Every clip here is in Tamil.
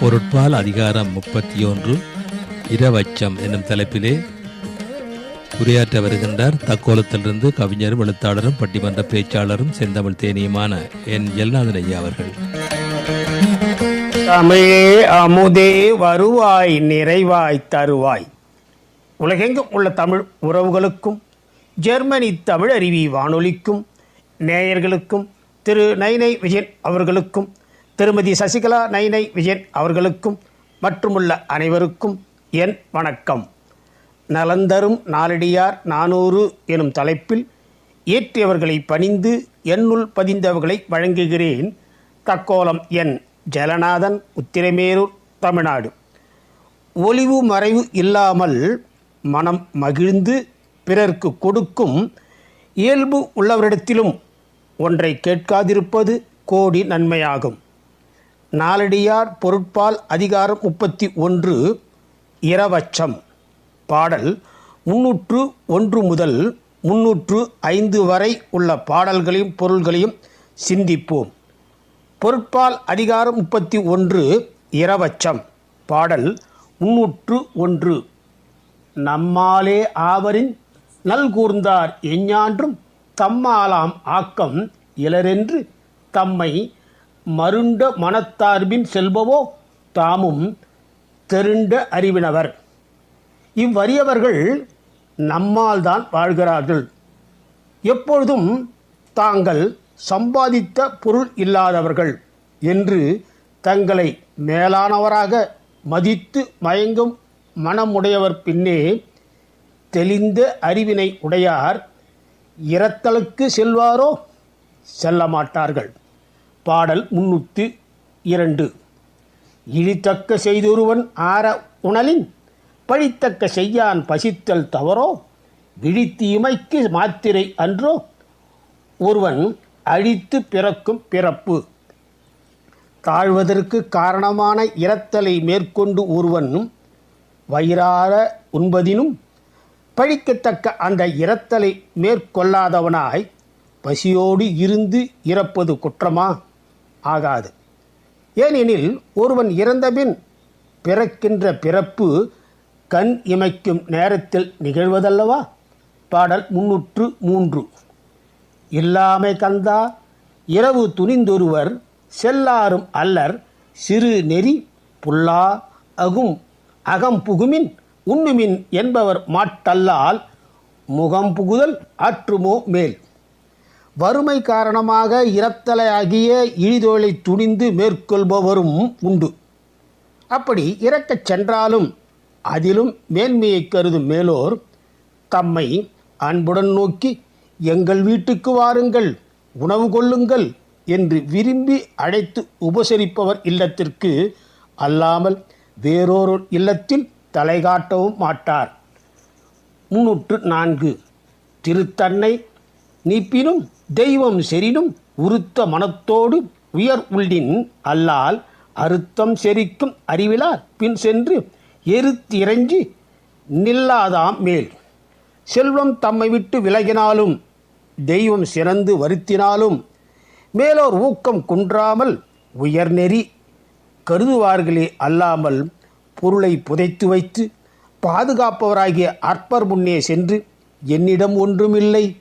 பொருட்பால் அதிகாரம் முப்பத்தி ஒன்று இரவச்சம் என்னும் தலைப்பிலே உரையாற்ற வருகின்றார். தக்கோலத்திலிருந்து கவிஞரும் எழுத்தாளரும் பட்டிமன்ற பேச்சாளரும் செந்தமிழ் தேனியுமான என் எல்நாதன் ஐயா அவர்கள். தமிழே அமுதே வருவாய் நிறைவாய் தருவாய். உலகெங்கும் உள்ள தமிழ் உறவுகளுக்கும் ஜெர்மனி தமிழ் அருவி வானொலிக்கும் நேயர்களுக்கும் திரு நைனை விஜயன் அவர்களுக்கும் திருமதி சசிகலா நைனை விஜயன் அவர்களுக்கும் மற்றுமுள்ள அனைவருக்கும் என் வணக்கம். நலந்தரும் நாளடியார் நானூறு எனும் தலைப்பில் ஏற்றியவர்களை பணிந்து என்னுள் பதிந்தவர்களை வழங்குகிறேன். தக்கோலம் என் ஜலநாதன் உத்திரமேரூர் தமிழ்நாடு. ஒளிவு மறைவு இல்லாமல் மனம் மகிழ்ந்து பிறர்க்கு கொடுக்கும் இயல்பு உள்ளவரிடத்திலும் ஒன்றை கேட்காதிருப்பது கோடி நன்மையாகும். நாலடியார் பொருட்பால் அதிகாரம் முப்பத்தி ஒன்று இரவச்சம். பாடல் முன்னூற்று ஒன்று முதல் முன்னூற்று ஐந்து வரை உள்ள பாடல்களையும் பொருள்களையும் சிந்திப்போம். பொருட்பால் அதிகாரம் முப்பத்தி ஒன்று இரவச்சம். பாடல் முன்னூற்று ஒன்று. நம்மாலே ஆவரின் நல்கூர்ந்தார் எஞ்ஞான்றும் தம்மாலாம் ஆக்கம் இலரென்று தம்மை மருண்ட மனத்தார்பின் செல்பவோ தாமும் தெருண்ட அறிவினவர். இவ்வறியவர்கள் நம்மால் தான் வாழ்கிறார்கள். எப்பொழுதும் தாங்கள் சம்பாதித்த பொருள் இல்லாதவர்கள் என்று தங்களை மேலானவராக மதித்து மயங்கும் மனமுடையவர் பின்னே தெளிந்த அறிவினை உடையார். இரத்தலுக்கு செல்வாரோ? செல்ல மாட்டார்கள் பாடல் முன்னூற்று இரண்டு. இழித்தக்க செய்தொருவன் ஆற உணலின் பழித்தக்க செய்யான் பசித்தல் தவறோ விழித்தீமைக்கு மாத்திரை அன்றோ ஒருவன் அழித்து பிறக்கும் பிறப்பு. தாழ்வதற்கு காரணமான இரத்தலை மேற்கொண்டு ஒருவன் வயிறார உண்பதினும் பழிக்கத்தக்க அந்த இரத்தலை மேற்கொள்ளாதவனாய் பசியோடு இருந்து இறப்பது குற்றமா? ஆகாது. ஏனெனில் ஒருவன் இறந்தபின் பிறக்கின்ற பிறப்பு கண் இமைக்கும் நேரத்தில் நிகழ்வதல்லவா? பாடல் முன்னூற்று மூன்று. இல்லாமை கந்தா இரவு துணிந்தொருவர் செல்லாரும் அல்லர் சிறு நெறி புல்லா அகும் அகம் புகுமின் உண்ணுமின் என்பவர் மாட்டல்லால் முகம் புகுதல் ஆற்றுமோ மேல். வறுமை காரணமாக இரத்தலையாகிய இழிதொழிலை துணிந்து மேற்கொள்பவரும் உண்டு. அப்படி இறக்கச் சென்றாலும் அதிலும் மேன்மையை கருதும் மேலோர் தம்மை அன்புடன் நோக்கி எங்கள் வீட்டுக்கு வாருங்கள் உணவு கொள்ளுங்கள் என்று விரும்பி அழைத்து உபசரிப்பவர் இல்லத்திற்கு அல்லாமல் வேறொரு இல்லத்தில் தலை காட்டவும் மாட்டார். முன்னூற்று நான்கு. திருத்தன்னை நீப்பினும் தெய்வம் செறினும் உருத்த மனத்தோடு உயர் உள்ளின் அல்லால் அறுத்தம் செரிக்கும் அறிவிலார் பின் சென்று எருத்திறஞ்சி நில்லாதாம் மேல். செல்வம் தம்மை விட்டு விலகினாலும் தெய்வம் சிறந்து வருத்தினாலும் மேலோர் ஊக்கம் குன்றாமல் உயர்நெறி கருதுவார்களே அல்லாமல் பொருளை புதைத்து வைத்து பாதுகாப்பவராகிய அற்பர் முன்னே சென்று என்னிடம் ஒன்றுமில்லை.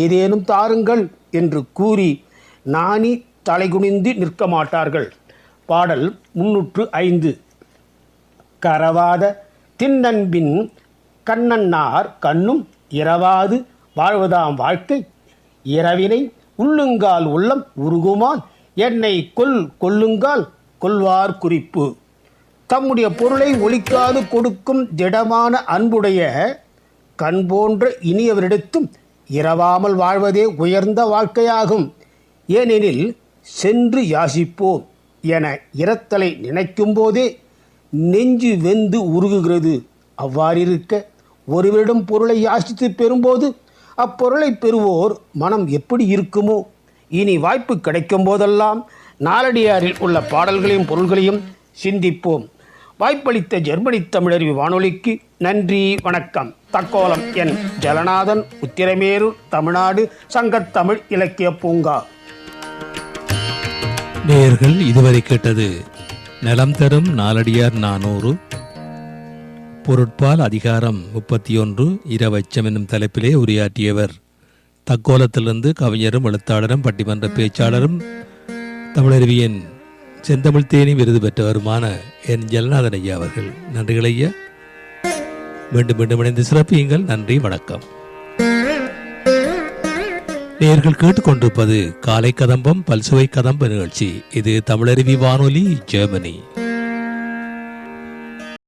ஏதேனும் தாருங்கள் என்று கூறி நாணி தலைகுனிந்து நிற்க மாட்டார்கள் பாடல் முன்னூற்று ஐந்து. கரவாத தின்னன்பின் கண்ணன்னார் கண்ணும் இரவாது வாழ்வதாம் வாழ்க்கை. இரவினை உள்ளுங்கால் உள்ளம் உருகுமான். என்னை கொல் கொல்லுங்கால் கொல்வார் குறிப்பு. தம்முடைய பொருளை ஒழிக்காது கொடுக்கும் திடமான அன்புடைய கண் போன்ற இனியவரிடத்தும் இரவாமல் வாழ்வதே உயர்ந்த வாழ்க்கையாகும். ஏனெனில் சென்று யாசிப்போம் என இரத்தலை நினைக்கும் போதே நெஞ்சு வெந்து உருகுகிறது. அவ்வாறிருக்க ஒருவரிடம் பொருளை யாசித்து பெறும்போது அப்பொருளை பெறுவோர் மனம் எப்படி இருக்குமோ? இனி வாய்ப்பு கிடைக்கும் போதெல்லாம் நாலடியாரில் உள்ள பாடல்களையும் பொருள்களையும் சிந்திப்போம். வாய்ப்பளித்த ஜெர்மனி தமிழறிவு வானொலிக்கு நன்றி வணக்கம். தக்கோலம் என் ஜலநாதன் உத்திரமேரூர் தமிழ்நாடு சங்கத்தமிழ் இலக்கிய பூங்கா. நேயர்கள் இதுவரை கேட்டது நலம் தரும் நாலடியார் நானூறு பொருட்பால் அதிகாரம் முப்பத்தி ஒன்று இரவச்சம் என்னும் தலைப்பிலே உரையாற்றியவர். தக்கோலத்திலிருந்து கவிஞரும் எழுத்தாளரும் பட்டிமன்ற பேச்சாளரும் தமிழருவியின் செந்தமிழ்தேனி விருது பெற்றவருமான என் ஜெகநாதன் ஐயா அவர்கள். நன்றிகள் ஐயா. மீண்டும் மீண்டும் இணைந்து சிறப்பியுங்கள். நன்றி வணக்கம். நேர்கள் கேட்டுக்கொண்டிருப்பது காலை கதம்பம் பல்சுவை கதம்ப நிகழ்ச்சி. இது தமிழருவி வானொலி ஜெர்மனி.